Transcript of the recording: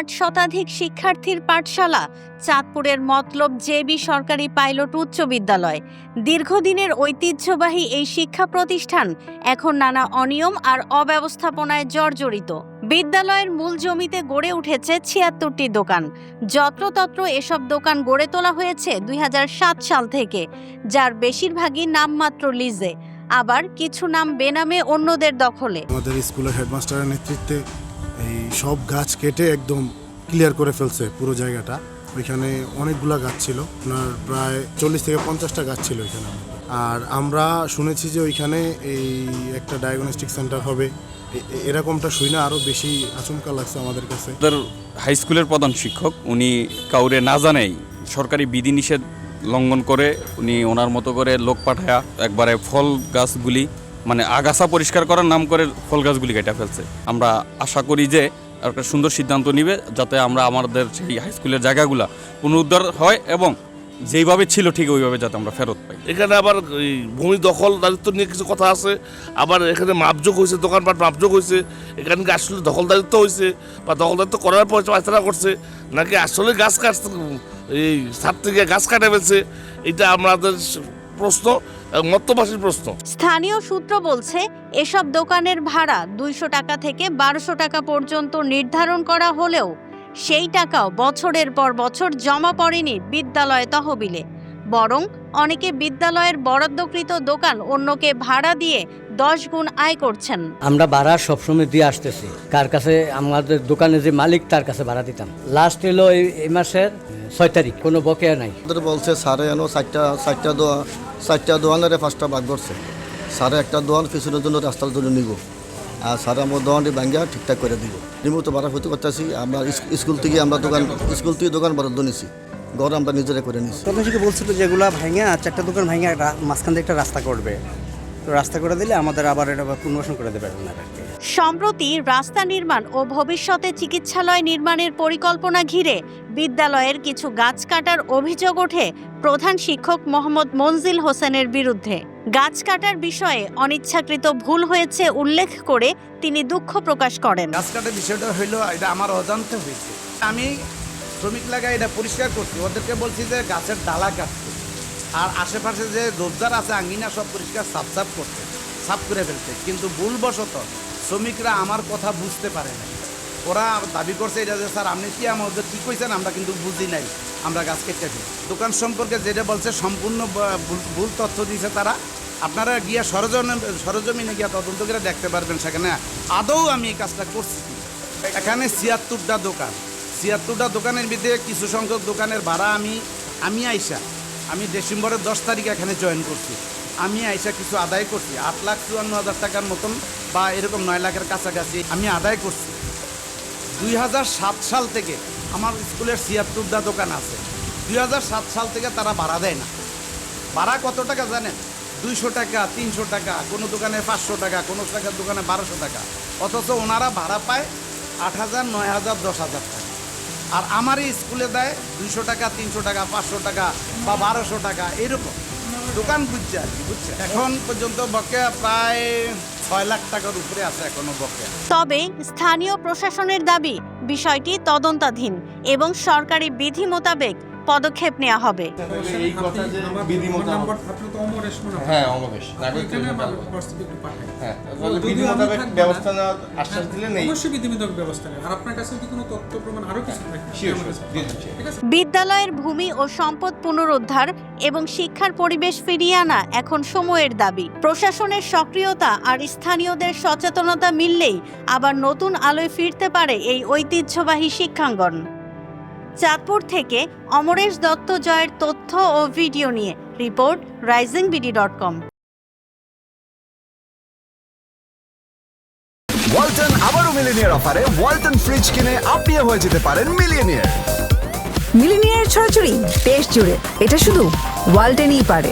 ষাট শতাধিক শিক্ষার্থীর পাঠশালা, চাঁদপুরের মতলব জেবি সরকারি পাইলট উচ্চ বিদ্যালয়। দীর্ঘদিনের ঐতিহ্যবাহী এই শিক্ষা প্রতিষ্ঠান এখন নানা অনিয়ম আর অব্যবস্থাপনায় জর্জরিত। বিদ্যালয়ের মূল জমিতে গড়ে উঠেছে ছিয়াত্তরটি দোকান। যত্রতত্র এসব দোকান গড়ে তোলা হয়েছে দুই হাজার সাত সাল থেকে, যার বেশিরভাগই নামমাত্র লিজে। আবার কিছু নাম বেনামে অন্যদের দখলে। আমাদের স্কুলের হেডমাস্টারের নেতৃত্বে এই সব গাছ কেটে একদম ক্লিয়ার করে ফেলছে পুরো জায়গাটা। ওইখানে অনেকগুলা গাছ ছিল। আপনার প্রায় চল্লিশ থেকে পঞ্চাশটা গাছ ছিল ওইখানে। আর আমরা শুনেছি যে ওইখানে এই একটা ডায়াগনস্টিক সেন্টার হবে। এরকমটা শুই না আরও বেশি আচমকা লাগছে আমাদের কাছে। হাই স্কুলের প্রধান শিক্ষক, উনি কাউরে না জানেই সরকারি বিধিনিষেধ লঙ্ঘন করে, উনি ওনার মতো করে লোক পাঠায়া একবারে ফল গাছগুলি মানে আগাছা পরিষ্কার করার নাম করে ফল গাছগুলি কেটে ফেলছে। আমরা আশা করি যে একটা সুন্দর সিদ্ধান্ত নিবে যাতে আমরা আমাদের সেই হাই স্কুলের জায়গাগুলা পুনরুদ্ধার হয় এবং যেইভাবে ছিল ঠিক ওইভাবে যাতে আমরা ফেরত পাই। এখানে আবার ভূমি দখল দারিত্ব নিয়ে কিছু কথা আছে। আবার এখানে মাপযোগ হয়েছে, দোকানপাট মাপযোগ হয়েছে, এখানে আসলে দখলদারিত্ব হয়েছে বা দখল দখলদারিত্ব করার পর পায়তারা করছে, নাকি আসলে গাছ কাটতে এই ছাদ থেকে গাছ কাটে ফেলছে, এটা আমাদের প্রশ্ন। স্থানীয় সূত্র বলছে, এসব দোকানের ভাড়া দুইশো টাকা থেকে বারোশো টাকা পর্যন্ত নির্ধারণ করা হলেও সেই টাকাও বছরের পর বছর জমা পড়েনি বিদ্যালয় তহবিলে। বরং অনেকে বিদ্যালয়ের বরাদ্দকৃত দোকান অন্যকে ভাড়া দিয়ে দশ গুণ আয় করছেন। আমরা ভাড়া সবসময় দিয়ে আসতেছি। কার কাছে? আমাদের দোকানে যে মালিক তার কাছে ভাড়া দিতাম। লাস্ট এলো এই মাসের ছয় তারিখ। কোনো বকেয়া নাই। আমাদের বলছে স্যারে এনো চারটা চারটা দোয়া চারটা দোয়ানের পাঁচটা ভাগ করছে। স্যারে একটা দোয়ান পিছনের জন্য রাস্তার জন্য নিব। আর স্যারে আমার দোয়ানটি ভাঙ্গা ঠিকঠাক করে দিব। নিয়মিত ভাড়া হতে করতেছি। আমরা স্কুল থেকে আমরা দোকান স্কুল থেকে দোকান বরাদ্দ নিছি। ঘর আমরা নিজেরা করে নিছি। প্রথম থেকে বলছিল যে এগুলা ভাঙে চারটা দোকান ভাঙে একটা মাঝখান দিয়ে একটা রাস্তা করবে। তো রাস্তা করে দিলে আমাদের আবার এটা পুনর্বাসন করে দেবে সম্প্রতি রাস্তা নির্মাণ ও ভবিষ্যতে চিকিৎসালয় নির্মাণের পরিকল্পনা ঘিরে বিদ্যালয়ের কিছু গাছ কাটার অভিযোগ ওঠে প্রধান শিক্ষক মোহাম্মদ মনজিল হোসেনের বিরুদ্ধে। গাছ কাটার বিষয়ে অনিচ্ছাকৃত ভুল হয়েছে উল্লেখ করে তিনি দুঃখ প্রকাশ করেন। গাছ কাটার বিষয়টা হইল এটা আমার অজান্তে হয়েছে। আমি শ্রমিক লাগাই এটা পরিষ্কার করছি ওদেরকে বলছি যে গাছের ডালা কাটতে। আর আশেপাশে যে রোজগার আছে আঙ্গিনা সব পরিষ্কার সাফ সাফ করতে সাফ করে ফেলতে কিন্তু ভুলবশত শ্রমিকরা আমার কথা বুঝতে পারে না ওরা দাবি করছে এটা যে, স্যার, আপনি কি আমাদের কী কইছেন? আমরা কিন্তু বুঝি নাই। আমরা গাছ কেটে ফেলি। দোকান সম্পর্কে যেটা বলছে, সম্পূর্ণ ভুল- তথ্য দিয়েছে তারা। আপনারা গিয়া সরজমিনে সরজমিনে গিয়া তদন্ত করে দেখতে পারবেন সেখানে আদৌ আমি এই কাজটা করছি এখানে ছিয়াত্তরটা দোকান। ছিয়াত্তরটা দোকানের ভিতরে কিছু সংখ্যক দোকানের ভাড়া আমি আমি আইসা আমি ডিসেম্বরের দশ তারিখে এখানে জয়েন করছি। আমি আইসা কিছু আদায় করছি। আট লাখ চুয়ান্ন হাজার টাকার মতন বা এরকম নয় লাখের কাছাকাছি আমি আদায় করছি। দুই হাজার সাত সাল থেকে আমার স্কুলের ছিয়াত্তরটা দোকান আছে। দুই হাজার সাত সাল থেকে তারা ভাড়া দেয় না। ভাড়া কত টাকা জানেন? দুইশো টাকা, তিনশো টাকা, কোনো দোকানে পাঁচশো টাকা, কোনো টাকার দোকানে বারোশো টাকা। অথচ ওনারা ভাড়া পায় আট হাজার, নয় হাজার, দশ হাজার টাকা। আর আমারই স্কুলে দেয় দুইশো টাকা, তিনশো টাকা, পাঁচশো টাকা বা বারোশো টাকা, এরকম। দোকান বুঝছে আর বুঝছে এখন পর্যন্ত বকেয়া প্রায় ছয় লাখ টাকার উপরে আছে তবে স্থানীয় প্রশাসনের দাবি, বিষয়টি তদন্তাধীন এবং সরকারি বিধি মোতাবেক পদক্ষেপ নেওয়া হবে। এই কথা যে বিধি মোতাবেক হ্যাঁ অমরেশ নাগরিক হ্যাঁ তাহলে ব্যবস্থা নেওয়ার আশ্বাস দিলেন এই অবশ্যই বিধিবিধক ব্যবস্থা নেই আর আপনার কাছে যদি কোনো তথ্য প্রমাণ আরও কিছু থাকে শিওর আমাদের শিওর দিয়ে দিচ্ছি। ঠিক আছে? বিদ্যালয়ের ভূমি ও সম্পদ পুনরুদ্ধার এবং শিক্ষার পরিবেশ ফিরিয়ে আনা এখন সময়ের দাবি। প্রশাসনের সক্রিয়তা আর স্থানীয়দের সচেতনতা মিললেই আবার নতুন আলোয় ফিরতে পারে এই ঐতিহ্যবাহী শিক্ষাঙ্গন। চাঁদপুর থেকে অমরেশ দত্ত জয়ের তথ্য ও ভিডিও নিয়ে report Rising BD dot com. Walton আবারও মিলিনিয়ার অফারে ওয়ালটন ফ্রিজ কিনে আপনিও হয়ে যেতে পারেন মিলিয়নিয়ার। মিলিনিয়ার ছড়াছড়ি দেশ জুড়ে। এটা শুধু ওয়ালটেনই পারে।